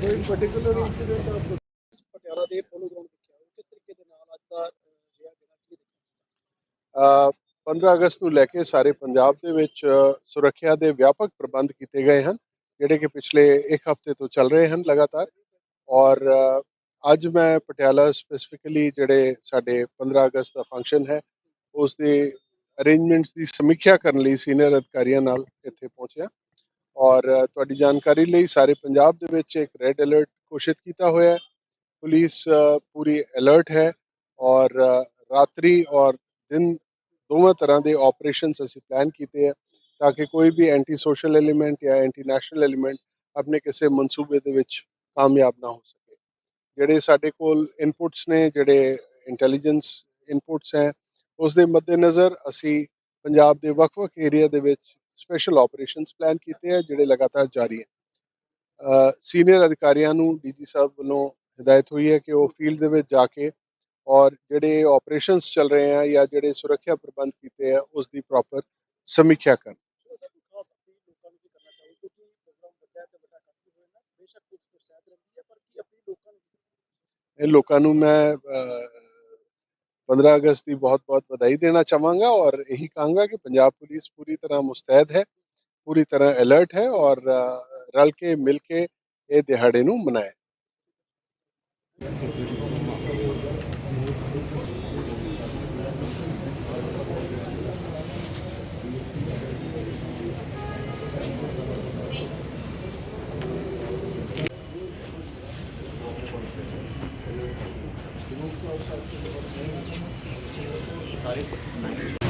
ਕੋਈ particular incident ਆਪ ਪਟਿਆਲਾ ਦੇ ਪੋਲੋ ਗਰਾਊਂਡ ਦੇਖਿਆ ਕਿਸ ਤਰੀਕੇ ਦੇ ਨਾਲ ਅੱਜ ਦਾ ਅਹ, ਜਿਹੜਾ ਕੀ 15 ਅਗਸਤ ਨੂੰ ਲੈ ਕੇ ਸਾਰੇ ਪੰਜਾਬ ਦੇ ਵਿੱਚ ਸੁਰੱਖਿਆ ਦੇ ਵਿਆਪਕ ਪ੍ਰਬੰਧ ਕੀਤੇ ਗਏ ਹਨ ਜਿਹੜੇ ਕਿ ਪਿਛਲੇ ਇੱਕ ਹਫ਼ਤੇ ਤੋਂ ਚੱਲ ਰਹੇ ਹਨ ਲਗਾਤਾਰ। ਔਰ ਅੱਜ ਮੈਂ ਪਟਿਆਲਾ ਸਪੈਸੀਫਿਕਲੀ ਜਿਹੜੇ ਸਾਡੇ 15 ਅਗਸਤ ਦਾ ਫੰਕਸ਼ਨ ਹੈ ਉਸ ਦੇ ਅਰੇਂਜਮੈਂਟਸ ਦੀ ਸਮੀਖਿਆ ਕਰਨ ਲਈ ਸੀਨੀਅਰ ਅਧਿਕਾਰੀਆਂ ਨਾਲ ਇੱਥੇ ਪਹੁੰਚਿਆ ਔਰ ਤੁਹਾਡੀ ਜਾਣਕਾਰੀ ਲਈ ਸਾਰੇ ਪੰਜਾਬ ਦੇ ਵਿੱਚ ਇੱਕ ਰੈੱਡ ਅਲਰਟ ਘੋਸ਼ਿਤ ਕੀਤਾ ਹੋਇਆ ਹੈ। ਪੁਲਿਸ ਪੂਰੀ ਅਲਰਟ ਹੈ ਔਰ ਰਾਤਰੀ ਔਰ ਦਿਨ ਦੋਵਾਂ ਤਰ੍ਹਾਂ ਦੇ ਆਪਰੇਸ਼ਨਸ ਅਸੀਂ ਪਲਾਨ ਕੀਤੇ ਆ ਤਾਂ ਕਿ ਕੋਈ ਵੀ ਐਂਟੀ ਸੋਸ਼ਲ ਐਲੀਮੈਂਟ ਜਾਂ ਐਂਟੀ ਨੈਸ਼ਨਲ ਐਲੀਮੈਂਟ ਆਪਣੇ ਕਿਸੇ ਮਨਸੂਬੇ ਦੇ ਵਿੱਚ ਕਾਮਯਾਬ ਨਾ ਹੋ ਸਕੇ। ਜਿਹੜੇ ਸਾਡੇ ਕੋਲ ਇਨਪੁਟਸ ਨੇ, ਜਿਹੜੇ ਇੰਟੈਲੀਜੈਂਸ ਇਨਪੁਟਸ ਹੈ ਉਸ ਦੇ ਮੱਦੇਨਜ਼ਰ ਅਸੀਂ ਪੰਜਾਬ ਦੇ ਵੱਖ-ਵੱਖ ਏਰੀਆ ਦੇ ਵਿੱਚ ਸਪੈਸ਼ਲ ਆਪਰੇਸ਼ਨਸ ਪਲਾਨ ਕੀਤੇ ਆ, ਜਿਹੜੇ ਲਗਾਤਾਰ ਜਾਰੀ ਹੈ। ਸੀਨੀਅਰ ਅਧਿਕਾਰੀਆਂ ਨੂੰ ਡੀਜੀ ਸਾਹਿਬ ਵੱਲੋਂ ਹਦਾਇਤ ਹੋਈ ਹੈ ਕਿ ਉਹ ਫੀਲਡ ਦੇ ਵਿੱਚ ਜਾ ਕੇ ਔਰ ਜਿਹੜੇ ਆਪਰੇਸ਼ਨਸ ਚੱਲ ਰਹੇ ਆ ਜਾਂ ਜਿਹੜੇ ਸੁਰੱਖਿਆ ਪ੍ਰਬੰਧ ਕੀਤੇ ਆ ਉਸ ਦੀ ਪ੍ਰੋਪਰ ਸਮੀਖਿਆ ਕਰਨ। ਇਹ ਲੋਕਾਂ ਨੂੰ ਮੈਂ पंद्रह अगस्त की बहुत बहुत बधाई देना चाहूँगा और यही कहूँगा कि पंजाब पुलिस पूरी तरह मुस्तैद है, पूरी तरह अलर्ट है और रल के, मिल के ये दिहाड़े मनाए। ਸਾਰੇ